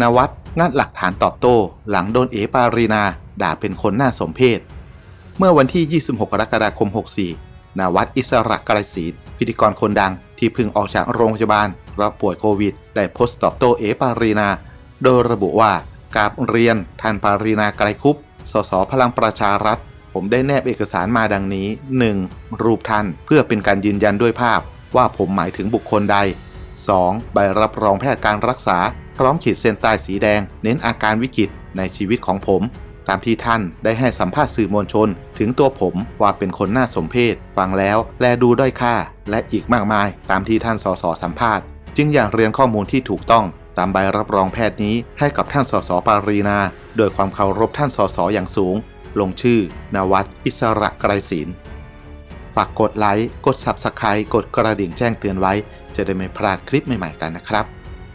นวัดงัดหลักฐานตอบโต้หลังโดนเอปารีนา ด่าเป็นคนน่าสมเพชเมื่อวันที่ 26 กรกฎาคม 64นาวัดอิสระกรศีพิธีกรคนดังที่เพึ่งออกจากโรงพยาบาลเพราะป่วยโควิด ได้โพสต์ตอบโต้เอปารีนา โดยระบุว่ากราบเรียนท่านปารีนาไกรคุปสสพลังประชารัฐ ผมได้แนบเอกสารมาดังนี้ 1. รูปท่านเพื่อเป็นการยืนยันด้วยภาพว่าผมหมายถึงบุคคลใด 2. ใบรับรองแพทย์การรักษา ร้อมขีดเส้นใต้สีแดง เน้นอาการวิกฤตในชีวิตของผม ตามที่ท่านได้ให้สัมภาษณ์สื่อมวลชน ถึงตัวผมว่าเป็นคนน่าสมเพชฟังแล้วแลดูด้อยค่า และอีกมากมาย ตามที่ท่านสสสัมภาษณ์ จึงอยากเรียนข้อมูลที่ถูกต้องตามใบรับรองแพทย์นี้ให้กับท่านสสปารีนา โดยความเคารพท่านสสอย่างสูง ลงชื่อ นวัดอิสระไกรศิลฝากกดไลค์ กด Subscribe กดกระดิ่งแจ้งเตือนไว้ จะได้ไม่พลาดคลิปใหม่ๆกันนะครับ